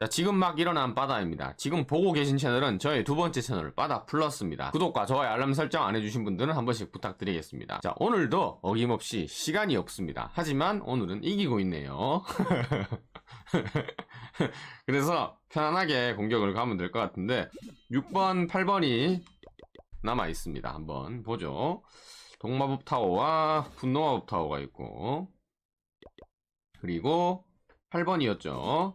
자, 지금 막 일어난 바다입니다. 지금 보고 계신 채널은 저의 두 번째 채널 바다 플러스입니다. 구독과 좋아요 알람 설정 안 해주신 분들은 한 번씩 부탁드리겠습니다. 자 오늘도 어김없이 시간이 없습니다. 하지만 오늘은 이기고 있네요. 그래서 편안하게 공격을 가면 될 것 같은데 6번, 8번이 남아 있습니다. 한번 보죠. 동마법 타워와 분노마법 타워가 있고 그리고 8번이었죠.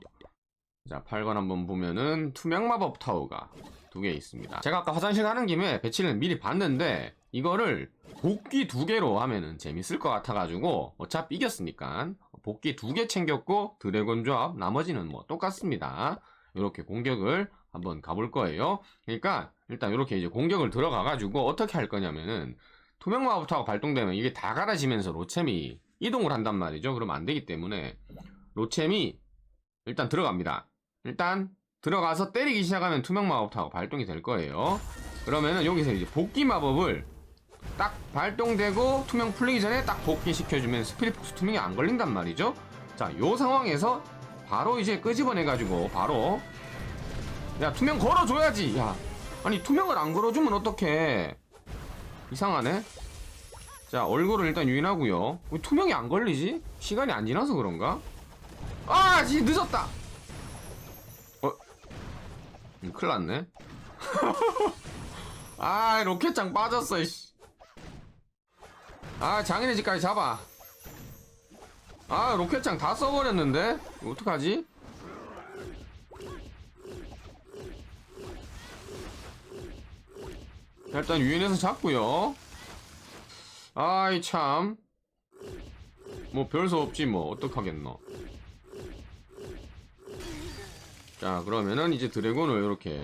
자, 8번 한번 보면은 투명 마법 타워가 두 개 있습니다. 제가 아까 화장실 가는 김에 배치를 미리 봤는데 이거를 복귀 두 개로 하면은 재밌을 것 같아가지고 어차피 이겼으니까 복귀 두 개 챙겼고 드래곤 조합 나머지는 뭐 똑같습니다. 이렇게 공격을 한번 가볼 거예요. 그러니까 일단 이렇게 이제 공격을 들어가가지고 어떻게 할 거냐면은 투명 마법 타워 발동되면 이게 다 갈아지면서 로챔이 이동을 한단 말이죠. 그러면 안 되기 때문에 로챔이 일단 들어갑니다. 일단 들어가서 때리기 시작하면 투명 마법 타워 발동이 될 거예요. 그러면은 여기서 이제 복귀 마법을 딱 발동되고 투명 풀리기 전에 딱 복귀 시켜주면 스피릿 폭스 투명이 안 걸린단 말이죠. 자, 요 상황에서 바로 이제 끄집어내 가지고 바로 야 투명 걸어줘야지. 야 아니 투명을 안 걸어주면 어떡해? 이상하네. 자 얼굴을 일단 유인하고요. 왜 투명이 안 걸리지? 시간이 안 지나서 그런가? 아, 지 늦었다. 어, 음, 큰일 났네. 아, 로켓장 빠졌어. 이씨. 아, 장인의 집까지 잡아. 아, 로켓장 다 써버렸는데? 어떡하지? 자, 일단 유인해서 잡고요. 아이, 참. 뭐, 별 수 없지, 뭐. 어떡하겠노. 자, 그러면은 이제 드래곤을 이렇게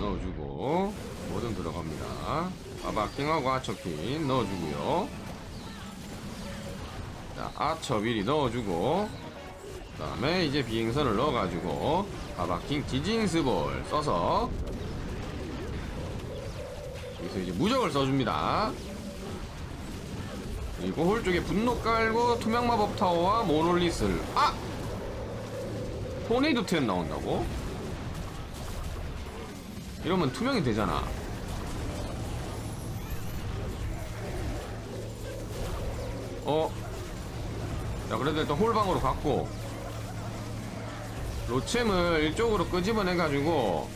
넣어주고, 뭐든 들어갑니다. 아바킹하고 아처킨 넣어주고요. 자, 아처 미리 넣어주고, 그 다음에 이제 비행선을 넣어가지고, 아바킹 지징스볼 써서, 여기서 이제 무적을 써줍니다. 그리고 홀 쪽에 분노 깔고 투명 마법 타워와 모놀리스를 아! 토네이도 트랩 나온다고? 이러면 투명이 되잖아. 어? 자, 그래도 일단 홀방으로 갔고, 로챔을 이쪽으로 끄집어내 가지고,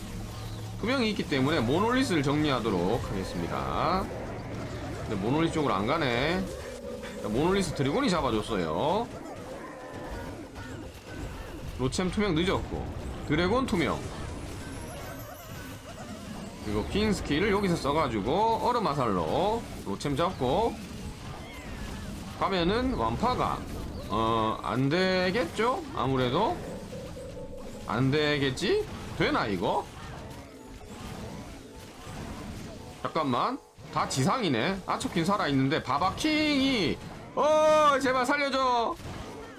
투명이 있기 때문에 모놀리스를 정리하도록 하겠습니다. 근데 모놀리스 쪽으로 안 가네. 자, 모놀리스 드래곤이 잡아줬어요. 로챔 투명 늦었고 드래곤 투명 그리고 퀸 스킬을 여기서 써가지고 얼음 화살로 로챔 잡고 가면은 완파가 어 안되겠죠? 아무래도 안되겠지? 되나 이거? 잠깐만 다 지상이네 아초킨 살아있는데 바바킹이 어 제발 살려줘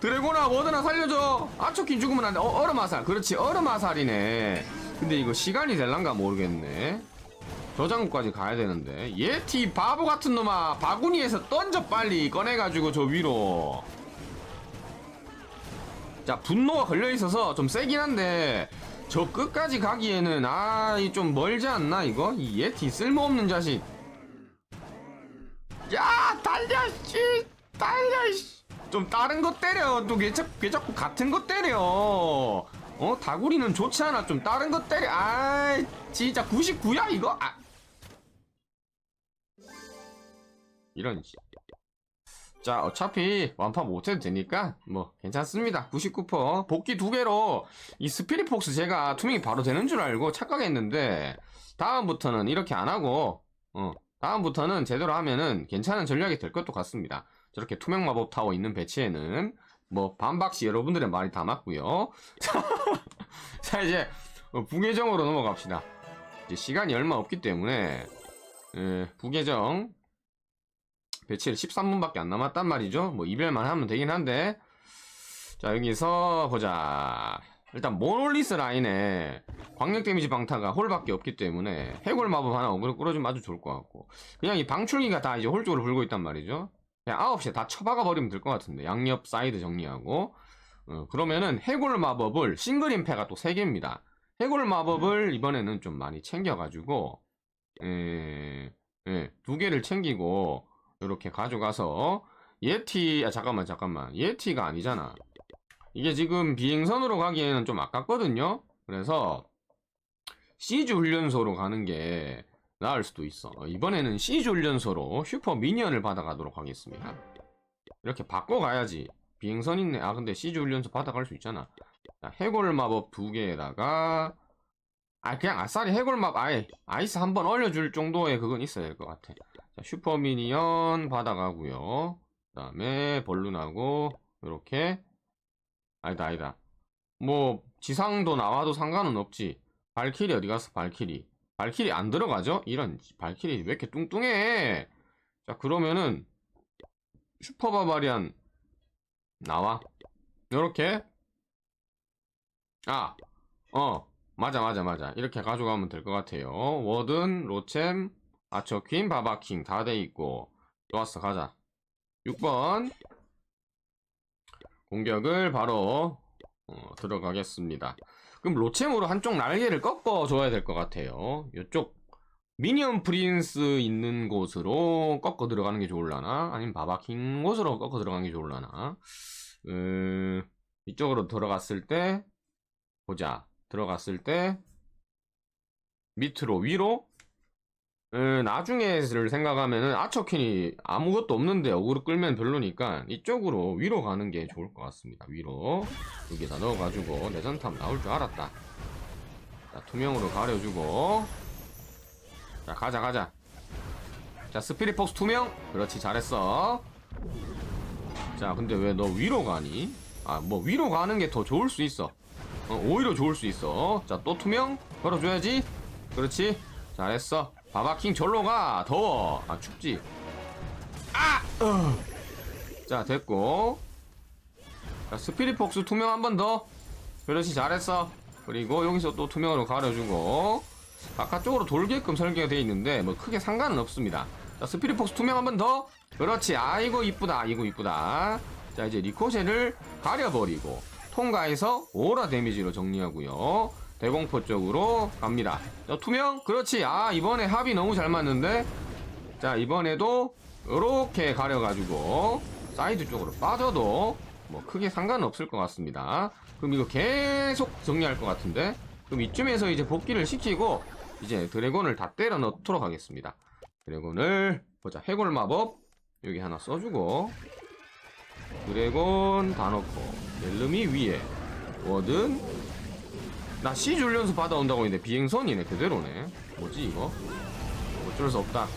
드래곤아 뭐드나 살려줘. 아초킨 죽으면 안돼. 어, 얼음 화살. 그렇지 얼음 화살이네. 근데 이거 시간이 될란가 모르겠네. 저장고까지 가야 되는데. 예티 바보 같은 놈아. 바구니에서 던져 빨리 꺼내가지고 저 위로. 자 분노가 걸려있어서 좀 세긴 한데 저 끝까지 가기에는 아이 좀 멀지 않나 이거? 이 예티 쓸모없는 자식. 야 달려 씨! 달려 씨 좀 다른 거 때려. 또왜 자꾸, 왜 자꾸 같은 거 때려. 어 다구리는 좋지 않아. 좀 다른 거 때려. 아 진짜 99야 이거? 아. 이런 씨. 자 어차피 완파 못해도 되니까 뭐 괜찮습니다. 99% 복귀 두 개로 이 스피릿 폭스 제가 투명이 바로 되는 줄 알고 착각했는데 다음부터는 이렇게 안 하고 어 다음부터는 제대로 하면은 괜찮은 전략이 될 것도 같습니다 저렇게 투명 마법 타워 있는 배치에는 뭐 반박시 여러분들의 말이 다 맞고요 자 이제 어, 부계정으로 넘어갑시다 이제 시간이 얼마 없기 때문에 에, 부계정 배치를 13분밖에 안 남았단 말이죠. 뭐 이별만 하면 되긴 한데 자 여기서 보자. 일단 모놀리스 라인에 광역 데미지 방타가 홀밖에 없기 때문에 해골 마법 하나 어그로 끌어주면 아주 좋을 것 같고 그냥 이 방출기가 다 이제 홀 쪽으로 불고 있단 말이죠. 그냥 9시에 다 쳐박아 버리면 될 것 같은데 양옆 사이드 정리하고 어, 그러면은 해골 마법을 싱글 임페가 또 3개입니다. 해골 마법을 이번에는 좀 많이 챙겨가지고 에, 예, 두 개를 챙기고 이렇게 가져가서 예티 아 잠깐만 잠깐만 예티가 아니잖아. 이게 지금 비행선으로 가기에는 좀 아깝거든요. 그래서 시즈 훈련소로 가는 게 나을 수도 있어. 어, 이번에는 시즈 훈련소로 슈퍼 미니언을 받아가도록 하겠습니다. 이렇게 바꿔가야지. 비행선 있네. 아 근데 시즈 훈련소 받아갈 수 있잖아. 자, 해골 마법 두 개에다가 아 그냥 아싸리 해골 마법 아예 아이스 한번 얼려줄 정도의 그건 있어야 될 것 같아. 자, 슈퍼 미니언 받아가고요. 그 다음에 벌룬하고 이렇게 아니다 아니다. 뭐 지상도 나와도 상관은 없지. 발키리 어디 갔어? 발키리. 발키리 안 들어가죠? 이런 발키리 왜 이렇게 뚱뚱해? 자 그러면은 슈퍼 바바리안 나와. 요렇게 아, 어, 맞아, 맞아, 맞아. 이렇게 가져가면 될 것 같아요. 워든, 로챔, 아처 퀸, 바바킹 다 돼 있고. 좋았어, 가자. 6번. 공격을 바로 어, 들어가겠습니다. 그럼 로챔으로 한쪽 날개를 꺾어 줘야 될 것 같아요. 이쪽 미니언 프린스 있는 곳으로 꺾어 들어가는 게 좋을라나? 아니면 바바킹 곳으로 꺾어 들어가는 게 좋을라나? 음, 이쪽으로 들어갔을 때 보자. 들어갔을 때 밑으로 위로 음, 나중에를 생각하면은 아처킨이 아무것도 없는데 어그로 끌면 별로니까 이쪽으로 위로 가는 게 좋을 것 같습니다. 위로 여기다 넣어가지고 내전탑 나올 줄 알았다. 자 투명으로 가려주고 자 가자 가자. 자 스피릿 폭스 투명 그렇지 잘했어. 자 근데 왜 너 위로 가니? 아 뭐 위로 가는 게 더 좋을 수 있어. 어, 오히려 좋을 수 있어. 자, 또 투명? 걸어줘야지. 그렇지. 잘했어. 바바킹 절로 가. 더워. 아, 춥지. 아! 어. 자, 됐고. 자, 스피릿 폭스 투명 한 번 더. 그렇지, 잘했어. 그리고 여기서 또 투명으로 가려주고. 바깥쪽으로 돌게끔 설계가 되어 있는데, 뭐 크게 상관은 없습니다. 자, 스피릿 폭스 투명 한 번 더. 그렇지. 아이고, 이쁘다. 이거 이쁘다. 자, 이제 리코셋을 가려버리고. 통과해서 오라 데미지로 정리하고요. 대공포 쪽으로 갑니다. 자, 투명? 그렇지. 아, 이번에 합이 너무 잘 맞는데? 자, 이번에도 이렇게 가려가지고 사이드 쪽으로 빠져도 뭐 크게 상관은 없을 것 같습니다. 그럼 이거 계속 정리할 것 같은데? 그럼 이쯤에서 이제 복귀를 시키고 이제 드래곤을 다 때려 넣도록 하겠습니다. 드래곤을 보자. 해골 마법 여기 하나 써주고 드래곤 다 넣고 멜름이 위에 워든 나 시즈 훈련소 받아온다고 했는데 비행선이네 그대로네. 뭐지 이거? 어쩔 수 없다.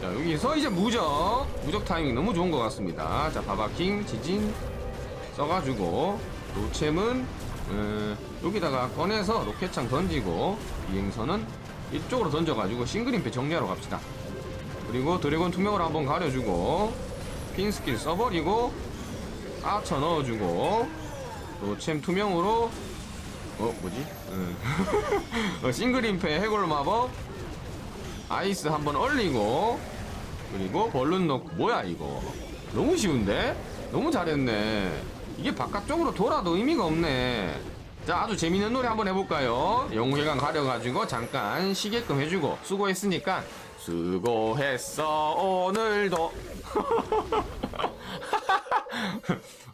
자 여기서 이제 무적. 무적 타이밍 너무 좋은 것 같습니다. 자 바바킹 지진 써가지고 로챔은 음, 여기다가 꺼내서 로켓창 던지고 비행선은 이쪽으로 던져가지고 싱글임페 정리하러 갑시다. 그리고 드래곤 투명을 한번 가려주고 핀 스킬 써버리고 아쳐 넣어주고 로챔 투명으로 어 뭐지? 응. 어, 싱글 임페 해골 마법 아이스 한번 얼리고 그리고 벌룬 넣고 뭐야 이거 너무 쉬운데? 너무 잘했네 이게 바깥쪽으로 돌아도 의미가 없네 자 아주 재밌는 노래 한번 해볼까요? 영웅회관 가려가지고 잠깐 쉬게끔 해주고 수고했으니까 수고했어 오늘도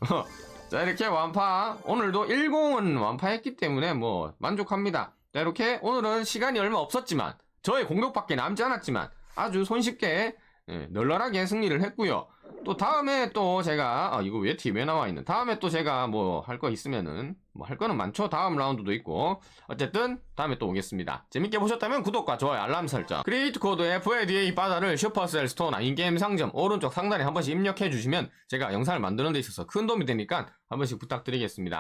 자 이렇게 완파. 오늘도 10은 완파했기 때문에 뭐 만족합니다. 자 이렇게 오늘은 시간이 얼마 없었지만 저의 공격밖에 남지 않았지만 아주 손쉽게 예, 널널하게 승리를 했고요 또 다음에 또 제가 아 이거 왜 팀에 나와 있는 다음에 또 제가 뭐 할 거 있으면은 뭐 할 거는 많죠. 다음 라운드도 있고. 어쨌든 다음에 또 오겠습니다. 재밌게 보셨다면 구독과 좋아요 알람 설정 크리에이트 코드 FADA 바다를 슈퍼셀 스토어나 인게임 상점 오른쪽 상단에 한 번씩 입력해 주시면 제가 영상을 만드는 데 있어서 큰 도움이 되니까 한 번씩 부탁드리겠습니다